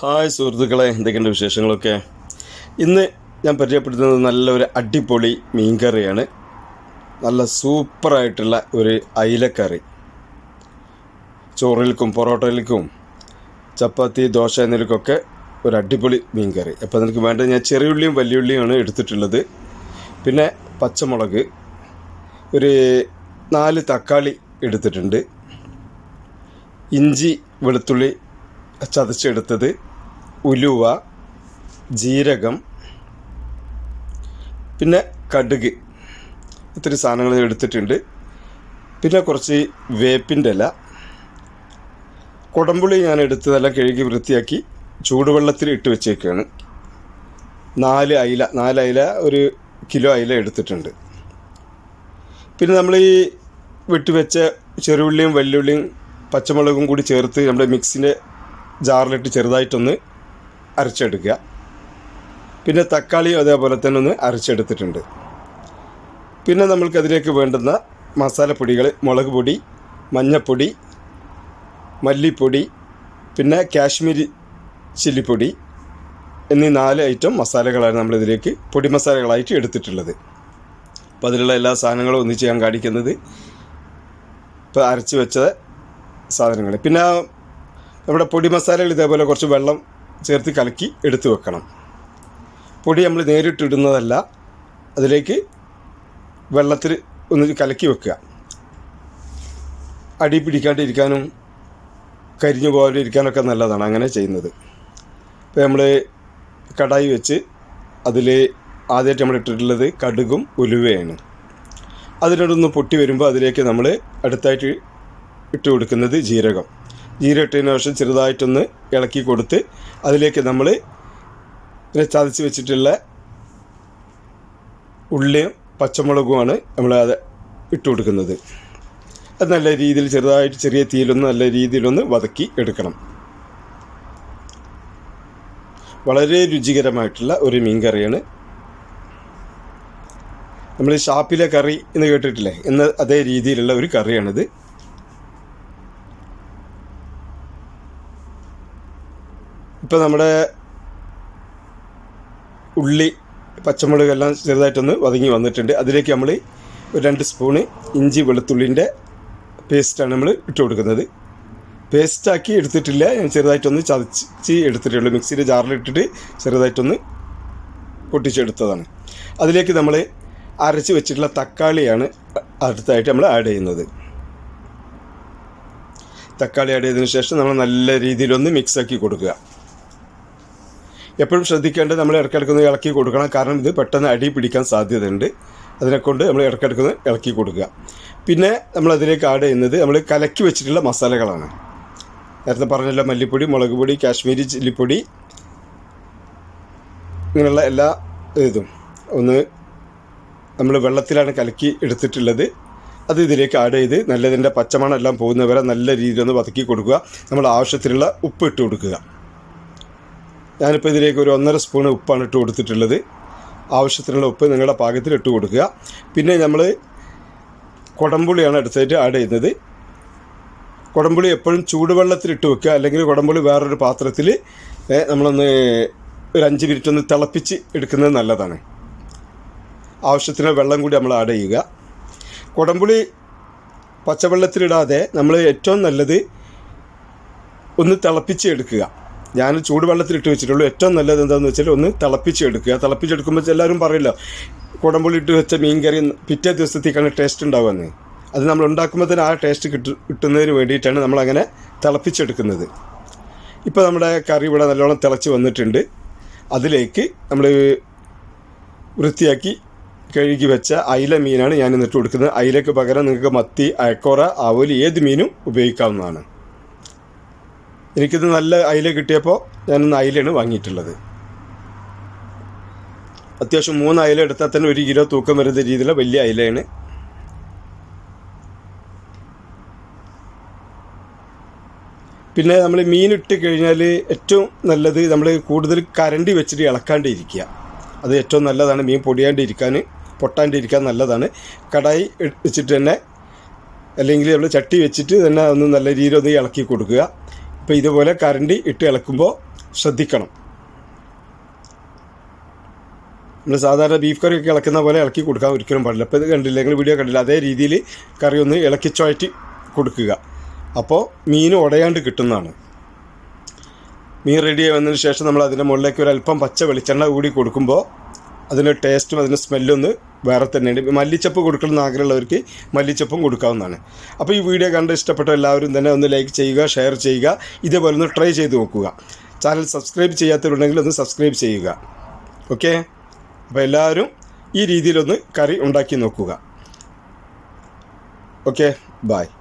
Hi സുഹൃത്തുക്കളെ എന്തൊക്കെയുണ്ട് വിശേഷങ്ങളൊക്കെ? ഇന്ന് ഞാൻ പരിചയപ്പെടുത്തുന്നത് നല്ലൊരു അടിപൊളി മീൻകറിയാണ്. നല്ല സൂപ്പറായിട്ടുള്ള ഒരു അയിലക്കറി. ചോറിലേക്കും പൊറോട്ടയിലേക്കും ചപ്പാത്തി ദോശ എന്നിവയ്ക്കൊക്കെ ഒരു അടിപൊളി മീൻകറി. അപ്പോൾ നിനക്ക് വേണ്ട ഞാൻ ചെറിയുള്ളിയും വലിയുള്ളിയുമാണ് എടുത്തിട്ടുള്ളത്. പിന്നെ പച്ചമുളക് ഒരു നാല് തക്കാളി എടുത്തിട്ടുണ്ട്. ഇഞ്ചി വെളുത്തുള്ളി ചതച്ചെടുത്തത്. ഉലുവ ജീരകം പിന്നെ കടുക്. ഇത്തിരി സാധനങ്ങൾ എടുത്തിട്ടുണ്ട്. പിന്നെ കുറച്ച് വേപ്പിന്റെ ഇല. കുടമ്പുളി ഞാൻ എടുത്തതെല്ലാം കഴുകി വൃത്തിയാക്കി ചൂടുവെള്ളത്തിൽ ഇട്ട് വെച്ചേക്കാണ്. നാല് അയില നാല് അയില ഒരു കിലോ അയില എടുത്തിട്ടുണ്ട്. പിന്നെ നമ്മൾ ഈ വെട്ടിവെച്ച ചെറുള്ളിയും വെല്ലുള്ളിയും പച്ചമുളകും കൂടി ചേർത്ത് നമ്മുടെ മിക്സിന്റെ ജാറിലിട്ട് ചെറുതായിട്ടൊന്ന് അരച്ചെടുക്കുക. പിന്നെ തക്കാളിയും അതേപോലെ തന്നെ ഒന്ന് അരച്ചെടുത്തിട്ടുണ്ട്. പിന്നെ നമ്മൾക്കതിലേക്ക് വേണ്ടുന്ന മസാലപ്പൊടികൾ മുളക് പൊടി മഞ്ഞൾപ്പൊടി മല്ലിപ്പൊടി പിന്നെ കാശ്മീരി ചില്ലിപ്പൊടി എന്നീ നാല് ഐറ്റം മസാലകളാണ് നമ്മളിതിലേക്ക് പൊടി മസാലകളായിട്ട് എടുത്തിട്ടുള്ളത്. അപ്പോൾ അതിലുള്ള എല്ലാ സാധനങ്ങളും ഒന്നിച്ച് ഞാൻ കാണിക്കുന്നത്. ഇപ്പോൾ അരച്ച് വെച്ച സാധനങ്ങൾ പിന്നെ നമ്മുടെ പൊടി മസാലകൾ ഇതേപോലെ കുറച്ച് വെള്ളം ചേർത്ത് കലക്കി എടുത്ത് വെക്കണം. പൊടി നമ്മൾ നേരിട്ടിടുന്നതല്ല. അതിലേക്ക് വെള്ളത്തിൽ ഒന്ന് കലക്കി വെക്കുക. അടി പിടിക്കാണ്ടിരിക്കാനും കരിഞ്ഞു പോകാതെ ഇരിക്കാനൊക്കെ നല്ലതാണ് അങ്ങനെ ചെയ്യുന്നത്. ഇപ്പോൾ നമ്മൾ കടായി വെച്ച് അതിൽ ആദ്യമായിട്ട് നമ്മൾ ഇട്ടിട്ടുള്ളത് കടുകും ഉലുവയാണ്. അതിനോടൊന്ന് പൊട്ടി വരുമ്പോൾ അതിലേക്ക് നമ്മൾ അടുത്തായിട്ട് ഇട്ട് കൊടുക്കുന്നത് ജീരകം. ജീരകം വശം ചെറുതായിട്ടൊന്ന് ഇളക്കി കൊടുത്ത് അതിലേക്ക് നമ്മൾ പിന്നെ ചതച്ച് വെച്ചിട്ടുള്ള ഉള്ളിയും പച്ചമുളകുമാണ് നമ്മൾ അത് ഇട്ട് കൊടുക്കുന്നത്. അത് നല്ല രീതിയിൽ ചെറുതായിട്ട് ചെറിയ തീയിലൊന്ന് നല്ല രീതിയിലൊന്ന് വതക്കി എടുക്കണം. വളരെ രുചികരമായിട്ടുള്ള ഒരു മീൻ കറിയാണ്. നമ്മൾ ഷാപ്പിലെ കറി എന്ന് കേട്ടിട്ടില്ലേ? എന്ന അതേ രീതിയിലുള്ള ഒരു കറിയാണിത്. ഇപ്പോൾ നമ്മുടെ ഉള്ളി പച്ചമുളക് എല്ലാം ചെറുതായിട്ടൊന്ന് വതങ്ങി വന്നിട്ടുണ്ട്. അതിലേക്ക് നമ്മൾ ഒരു രണ്ട് സ്പൂണ് ഇഞ്ചി വെളുത്തുള്ളിന്റെ പേസ്റ്റാണ് നമ്മൾ ഇട്ട് കൊടുക്കുന്നത്. പേസ്റ്റാക്കി എടുത്തിട്ടില്ല. ഞാൻ ചെറുതായിട്ടൊന്ന് ചതച്ച് എടുത്തിട്ടുള്ളൂ മിക്സിയുടെ ജാറിലിട്ടിട്ട് ചെറുതായിട്ടൊന്ന് പൊട്ടിച്ചെടുത്തതാണ്. അതിലേക്ക് നമ്മൾ അരച്ച് വെച്ചിട്ടുള്ള തക്കാളിയാണ് അടുത്തായിട്ട് നമ്മൾ ആഡ് ചെയ്യുന്നത്. തക്കാളി ആഡ് ചെയ്തതിന് ശേഷം നമ്മൾ നല്ല രീതിയിലൊന്ന് മിക്സാക്കി കൊടുക്കുക. എപ്പോഴും ശ്രദ്ധിക്കേണ്ടത് നമ്മൾ ഇടയ്ക്കിടയ്ക്കൊന്ന് ഇളക്കി കൊടുക്കണം. കാരണം ഇത് പെട്ടെന്ന് അടി പിടിക്കാൻ സാധ്യതയുണ്ട്. അതിനെക്കൊണ്ട് നമ്മൾ ഇടയ്ക്കിടയ്ക്കൊന്ന് ഇളക്കി കൊടുക്കുക. പിന്നെ നമ്മൾ അതിലേക്ക് ആഡ് ചെയ്യുന്നത് നമ്മൾ കലക്കി വെച്ചിട്ടുള്ള മസാലകളാണ്. നേരത്തെ പറഞ്ഞല്ലോ മല്ലിപ്പൊടി മുളക് പൊടി കാശ്മീരി ചില്ലിപ്പൊടി ഇങ്ങനെയുള്ള എല്ലാ ഇതും ഒന്ന് നമ്മൾ വെള്ളത്തിലാണ് കലക്കി എടുത്തിട്ടുള്ളത്. അത് ഇതിലേക്ക് ആഡ് ചെയ്ത് നല്ലതിന്റെ പച്ചമണം എല്ലാം പോകുന്നവരെ നല്ല രീതിയിൽ ഒന്ന് വതക്കി കൊടുക്കുക. നമ്മൾ ആവശ്യത്തിനുള്ള ഉപ്പ് ഇട്ട് കൊടുക്കുക. ഞാനിപ്പോൾ ഇതിലേക്ക് ഒരു ഒന്നര സ്പൂൺ ഉപ്പാണ് ഇട്ട് കൊടുത്തിട്ടുള്ളത്. ആവശ്യത്തിനുള്ള ഉപ്പ് നിങ്ങളുടെ പാകത്തിൽ ഇട്ട് കൊടുക്കുക. പിന്നെ നമ്മൾ കുടംപുളിയാണ് അടുത്തായിട്ട് ആഡ് ചെയ്യുന്നത്. കുടംപുളി എപ്പോഴും ചൂടുവെള്ളത്തിൽ ഇട്ട് വെക്കുക. അല്ലെങ്കിൽ കുടംപുളി വേറൊരു പാത്രത്തിൽ നമ്മളൊന്ന് ഒരു അഞ്ച് മിനിറ്റ് ഒന്ന് തിളപ്പിച്ച് എടുക്കുന്നത് നല്ലതാണ്. ആവശ്യത്തിന് വെള്ളം കൂടി നമ്മൾ ആഡ് ചെയ്യുക. കുടംപുളി പച്ചവെള്ളത്തിലിടാതെ നമ്മൾ ഏറ്റവും നല്ലത് ഒന്ന് തിളപ്പിച്ച് എടുക്കുക. ഞാൻ ചൂടുവെള്ളത്തിലിട്ട് വെച്ചിട്ടുള്ളൂ. ഏറ്റവും നല്ലത് എന്താണെന്ന് വെച്ചാൽ ഒന്ന് തിളപ്പിച്ചെടുക്കുക തിളപ്പിച്ചെടുക്കുമ്പോൾ എല്ലാവരും പറയില്ല കുടമ്പുള്ളി ഇട്ട് വെച്ച മീൻ കറി പിറ്റേ ദിവസത്തേക്കാണ് ടേസ്റ്റ് ഉണ്ടാവുമെന്ന് അത് നമ്മൾ ഉണ്ടാക്കുമ്പോൾ തന്നെ ആ ടേസ്റ്റ് കിട്ടു കിട്ടുന്നതിന് വേണ്ടിയിട്ടാണ് നമ്മളങ്ങനെ തിളപ്പിച്ചെടുക്കുന്നത്. ഇപ്പോൾ നമ്മുടെ കറി ഇവിടെ നല്ലോണം തിളച്ച് വന്നിട്ടുണ്ട്. അതിലേക്ക് നമ്മൾ വൃത്തിയാക്കി കഴുകി വെച്ച അയില മീനാണ് ഞാൻ ഇന്നിട്ട് കൊടുക്കുന്നത്. അയിലയ്ക്ക് പകരം നിങ്ങൾക്ക് മത്തി അയക്കോറ ആവോലി ഏത് മീനും ഉപയോഗിക്കാവുന്നതാണ്. എനിക്കിത് നല്ല അയില കിട്ടിയപ്പോൾ ഞാനിന്ന് അയിലയാണ് വാങ്ങിയിട്ടുള്ളത്. അത്യാവശ്യം മൂന്ന് അയില എടുത്താൽ തന്നെ ഒരു കിലോ തൂക്കം വരുന്ന രീതിയിലുള്ള വലിയ അയിലയാണ്. പിന്നെ നമ്മൾ മീനിട്ട് കഴിഞ്ഞാൽ ഏറ്റവും നല്ലത് നമ്മൾ കൂടുതൽ കരണ്ടി വെച്ചിട്ട് ഇളക്കാണ്ടിരിക്കുക അത് ഏറ്റവും നല്ലതാണ് മീൻ പൊടിയാണ്ടിരിക്കാൻ പൊട്ടാണ്ടിരിക്കാൻ നല്ലതാണ്. കടായി വെച്ചിട്ട് തന്നെ അല്ലെങ്കിൽ നമ്മൾ ചട്ടി വെച്ചിട്ട് തന്നെ ഒന്ന് നല്ല രീതിയിൽ ഒന്ന് ഇളക്കി കൊടുക്കുക. അപ്പോൾ ഇതുപോലെ കരണ്ടി ഇട്ട് ഇളക്കുമ്പോൾ ശ്രദ്ധിക്കണം. നമ്മൾ സാധാരണ ബീഫ് കറിയൊക്കെ ഇളക്കുന്ന പോലെ ഇളക്കി കൊടുക്കാൻ ഒരിക്കലും പാടില്ല. അപ്പോൾ ഇത് കണ്ടില്ല? നിങ്ങൾ വീഡിയോ കണ്ടില്ല? അതേ രീതിയിൽ കറി ഒന്ന് ഇളക്കി കൊടുക്കുക. അപ്പോൾ മീൻ ഉടയാണ്ട് കിട്ടുന്നതാണ്. മീൻ റെഡി വന്നതിന് ശേഷം നമ്മൾ അതിന്റെ മുകളിലേക്ക് ഒരു അല്പം പച്ച വെളിച്ചെണ്ണ കൂടി കൊടുക്കുമ്പോൾ അതിന്റെ ടേസ്റ്റും അതിന്റെ സ്മെല്ലും ഒന്ന് വേറെ തന്നെയുണ്ട്. മല്ലിച്ചപ്പ് കൊടുക്കണമെന്ന് ആഗ്രഹമുള്ളവർക്ക് മല്ലിച്ചപ്പും കൊടുക്കാവുന്നതാണ്. അപ്പോൾ ഈ വീഡിയോ കണ്ട് ഇഷ്ടപ്പെട്ട എല്ലാവരും തന്നെ ഒന്ന് ലൈക്ക് ചെയ്യുക ഷെയർ ചെയ്യുക ഇതേപോലെ ഒന്ന് ട്രൈ ചെയ്ത് നോക്കുക. ചാനൽ സബ്സ്ക്രൈബ് ചെയ്യാത്തവരുണ്ടെങ്കിൽ ഒന്ന് സബ്സ്ക്രൈബ് ചെയ്യുക. ഓക്കെ? അപ്പോൾ എല്ലാവരും ഈ രീതിയിലൊന്ന് കറി ഉണ്ടാക്കി നോക്കുക. ഓക്കെ? ബായ്